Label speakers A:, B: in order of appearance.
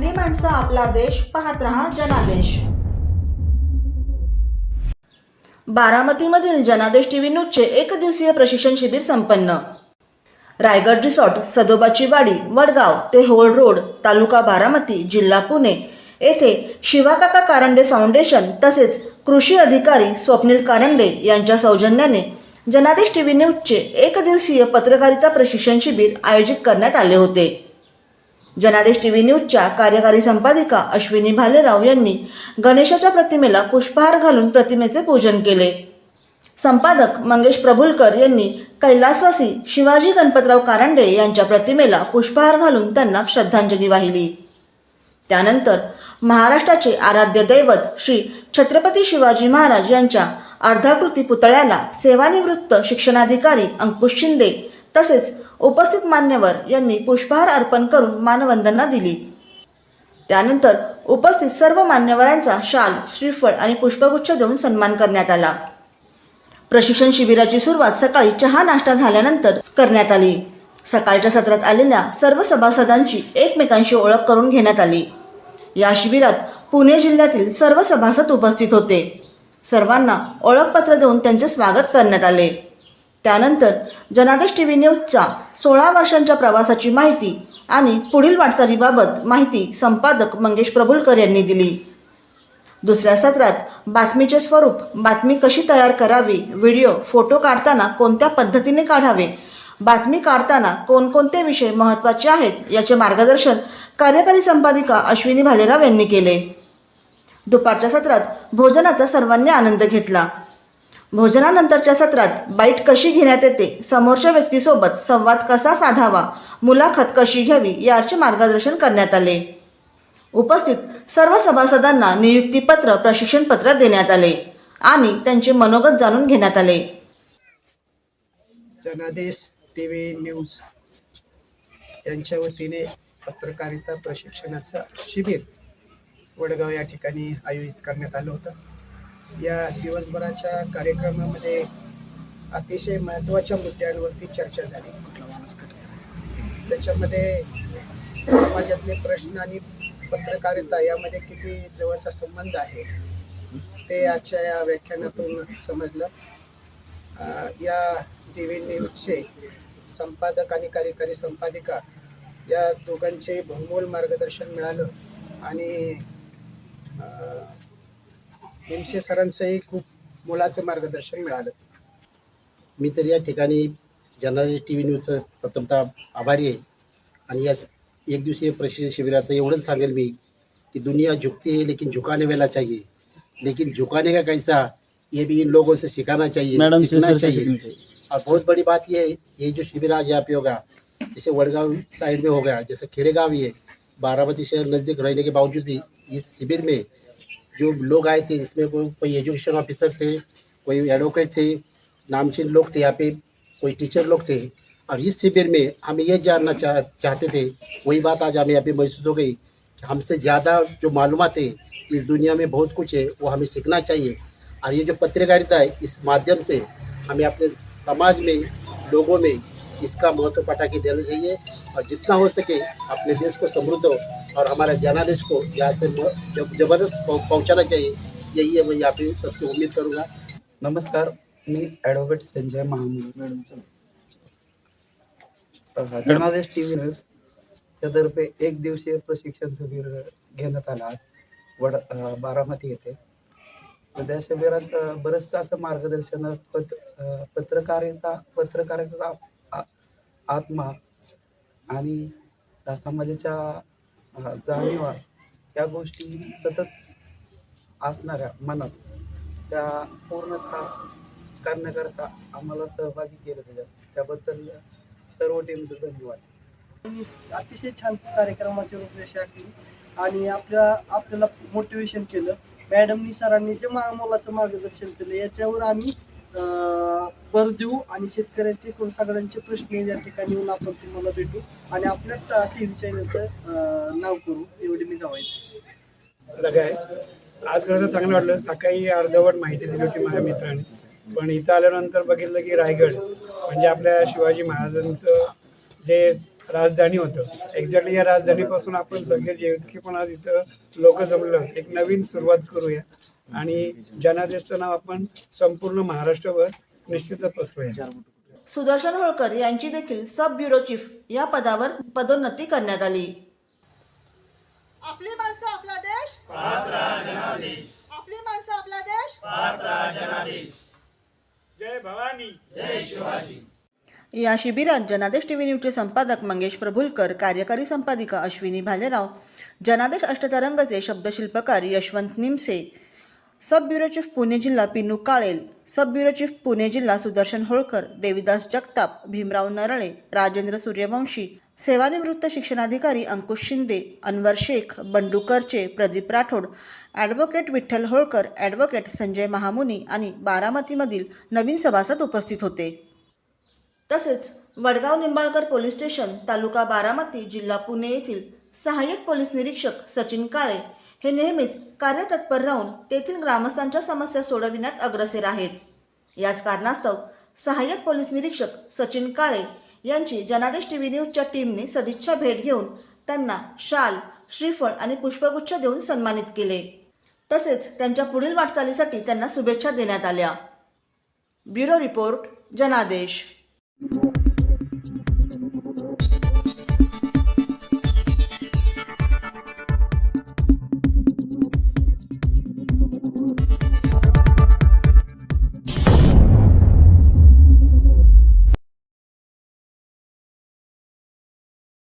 A: आपली माणसं आपला देश पाहत रहा जनादेश. बारामतीमधील जनादेश टीव्ही न्यूजचे एक दिवसीय प्रशिक्षण शिबिर संपन्न. रायगड रिसॉर्ट सदोबाची वाडी वडगाव ते होळ रोड तालुका बारामती जिल्हा पुणे येथे शिवाकाका कारंडे फाउंडेशन तसेच कृषी अधिकारी स्वप्नील कारंडे यांच्या सौजन्याने जनादेश टीव्ही न्यूजचे एक दिवसीय पत्रकारिता प्रशिक्षण शिबिर आयोजित करण्यात आले होते. जनादेश टीव्ही न्यूजच्या कार्यकारी संपादिका अश्विनी भालेराव यांनी गणेशाच्या प्रतिमेला पुष्पहार घालून प्रतिमेचे पूजन केले. संपादक मंगेश प्रभुलकर यांनी कैलासवासी शिवाजी गणपतराव कारंडे यांच्या प्रतिमेला पुष्पहार घालून त्यांना श्रद्धांजली वाहिली. त्यानंतर महाराष्ट्राचे आराध्य दैवत श्री छत्रपती शिवाजी महाराज यांच्या अर्धाकृती पुतळ्याला सेवानिवृत्त शिक्षणाधिकारी अंकुश शिंदे तसेच उपस्थित मान्यवर यांनी पुष्पहार अर्पण करून मानवंदना दिली. त्यानंतर उपस्थित सर्व मान्यवरांचा शाल श्रीफळ आणि पुष्पगुच्छ देऊन सन्मान करण्यात आला. प्रशिक्षण शिबिराची सुरुवात सकाळी चहा नाश्ता झाल्यानंतर करण्यात आली. सकाळच्या सत्रात आलेल्या सर्व सभासदांची एकमेकांशी ओळख करून घेण्यात आली. या शिबिरात पुणे जिल्ह्यातील सर्व सभासद उपस्थित होते. सर्वांना ओळखपत्र देऊन त्यांचे स्वागत करण्यात आले. त्यानंतर जनादेश टीव्ही न्यूजचा सोळा वर्षांच्या प्रवासाची माहिती आणि पुढील वाटचालीबाबत माहिती संपादक मंगेश प्रभुलकर यांनी दिली. दुसऱ्या सत्रात बातमीचे स्वरूप बातमी कशी तयार करावी व्हिडिओ फोटो काढताना कोणत्या पद्धतीने काढावे बातमी काढताना कोणकोणते विषय महत्त्वाचे आहेत याचे मार्गदर्शन कार्यकारी संपादिका अश्विनी भालेराव यांनी केले. दुपारच्या सत्रात भोजनाचा सर्वांनी आनंद घेतला. भोजनानंतरच्या सत्रात बाईट कशी घेण्यात येते? समोरच्या व्यक्तीसोबत संवाद कसा साधावा? मुलाखत कशी घ्यावी? याचे मार्गदर्शन करण्यात आले. उपस्थित सर्व सभासदांना नियुक्तीपत्र प्रशिक्षणपत्र देण्यात आले आणि त्यांचे मनोगत जाणून घेण्यात आले.
B: जनादेश टी व्ही न्यूज यांच्या वतीने पत्रकारिता प्रशिक्षणाचं शिबिर वडगाव या ठिकाणी आयोजित करण्यात आलं होतं. या दिवसभराच्या कार्यक्रमामध्ये अतिशय महत्त्वाच्या मुद्द्यांवरती चर्चा झाली. त्याच्यामध्ये समाजातले प्रश्न आणि पत्रकारिता यामध्ये किती जवळचा संबंध आहे ते आजच्या या व्याख्यानातून समजलं. या टी व्ही न्यूजचे संपादक आणि कार्यकारी संपादिका या दोघांचे बहुमोल मार्गदर्शन मिळालं आणि अ, निमशे सरांचंही खूप मोलाचं मार्गदर्शन मिळालं.
C: मी तर या ठिकाणी जनादेश टी व्ही न्यूजचं प्रथमतः आभारी आहे. आणि या एक दिवसीय प्रशिक्षण शिबिराचं एवढंच सांगेल मी कि दुनिया झुकती है लेकिन झुकाने वाला चाहिए. लेकिन झुकाने का कैसा? ये भी इन लोगों से सिखाना चाहिए
D: मैडम
C: सीखना चाहिए।
D: चाहिए।
C: और बहुत बड़ी बात ये है ये जो शिविर आज यहाँ पे होगा जैसे वडगांव साइड में हो गया जैसे खेड़ेगांव ही है बारामती शहर नज़दीक रहने के बावजूद भी इस शिविर में जो लोग आए थे इसमें कोई कोई एजुकेशन ऑफिसर थे, कोई एडवोकेट थे, नामचीन लोग थे, यहाँ पे कोई टीचर लोग थे। और इस शिविर में हम ये जानना चाह चाहते थे, वही बात आज हमें यहाँ पे महसूस हो गई, कि हमसे ज़्यादा जो मालूम है इस दुनिया में बहुत कुछ है, वो हमें सीखना चाहिए। और ये जो पत्रकारिता है, इस माध्यम से हमें अपने समाज में, लोगों में इसका महत्त्व पटा के देना चाहिए और जितना हो सके अपने देश को समृद्ध और हमारे जनादेश को यहाँ से जबरदस्त पहुं- पहुंचाना चाहिए यही है मैं यहाँ पे सबसे उम्मीद करूँगा।
E: नमस्कार मी ॲडव्होकेट संजय महामुळे जनादेश टी व्ही न्यूज तर्फे एक दिवसीय प्रशिक्षण शिबिर घेण्यात आलं आज. वड बारामती येथे. तर त्या शिबिरात बरंचसं असं मार्गदर्शन पत पत्रकारिता आ- आत्मा आणि समाजाच्या जाणीवा या गोष्टी सतत असणाऱ्या मनात त्या पूर्णतः करण्याकरता आम्हाला सहभागी केलं त्याच्यात त्याबद्दल सर्व टीमचं धन्यवाद.
F: अतिशय छान कार्यक्रमाची रूपरेषा आखली आणि आपल्या आपल्याला मोटिवेशन केलं. मॅडमनी सरांनी जे मा मोलाचं मार्गदर्शन केलं याच्यावर आम्ही भर देऊ आणि शेतकऱ्यांचे कोण सगळ्यांचे प्रश्न या ठिकाणी येऊन आपण तुम्हाला भेटू आणि आपल्या टी व्ही चॅनलचं नाव करू. एवढी मी गावायची
B: आज खरं तर चांगलं वाटलं. सकाळी अर्धवट माहिती दिली होती माझ्या मित्राने. पण इथं आल्यानंतर बघितलं की रायगड म्हणजे आपल्या शिवाजी महाराजांचं जे
D: राजधानी होतं. एक्झॅक्टली या राजधानीपासून आपण सगळे जे इतके पण आज इथं लोक जमलो एक नवीन सुरुवात करूया. आणि जनादेशचं नाव आपण संपूर्ण महाराष्ट्रभर निश्चितच पसरूया
A: सुदर्शन होळकर यांची देखील सब ब्युरो चीफ या पदावर पदोन्नती करण्यात आली.
G: आपली माणसं आपला देश. आपली माणसं आपला देश.
D: जय भवानी.
A: या शिबिरात जनादेश टीव्ही न्यूजचे संपादक मंगेश प्रभुलकर कार्यकारी संपादिका अश्विनी भालेराव जनादेश अष्टतरंगचे शब्दशिल्पकार Yashwant Nimse sub bureau chief Pune जिल्हा Pinu Kalel sub bureau chief Pune जिल्हा सुदर्शन होळकर देविदास जगताप भीमराव नरळे राजेंद्र सूर्यवंशी सेवानिवृत्त शिक्षणाधिकारी अंकुश शिंदे अनवर शेख बंडू करचे प्रदीप राठोड ॲडव्होकेट विठ्ठल होळकर ॲडव्होकेट संजय महामुनी आणि बारामतीमधील नवीन सभासद उपस्थित होते. तसेच वडगाव निंबाळकर पोलीस स्टेशन तालुका बारामती जिल्हा पुणे येथील सहाय्यक पोलीस निरीक्षक सचिन काळे हे नेहमीच कार्यतत्पर राहून तेथील ग्रामस्थांच्या समस्या सोडविण्यात अग्रसर आहेत. याच कारणास्तव सहाय्यक पोलीस निरीक्षक सचिन काळे यांची जनादेश टीव्ही न्यूजच्या टीमने सदिच्छा भेट घेऊन त्यांना शाल श्रीफळ आणि पुष्पगुच्छ देऊन सन्मानित केले. तसेच त्यांच्या पुढील वाटचालीसाठी त्यांना शुभेच्छा देण्यात आल्या. ब्युरो रिपोर्ट जनादेश.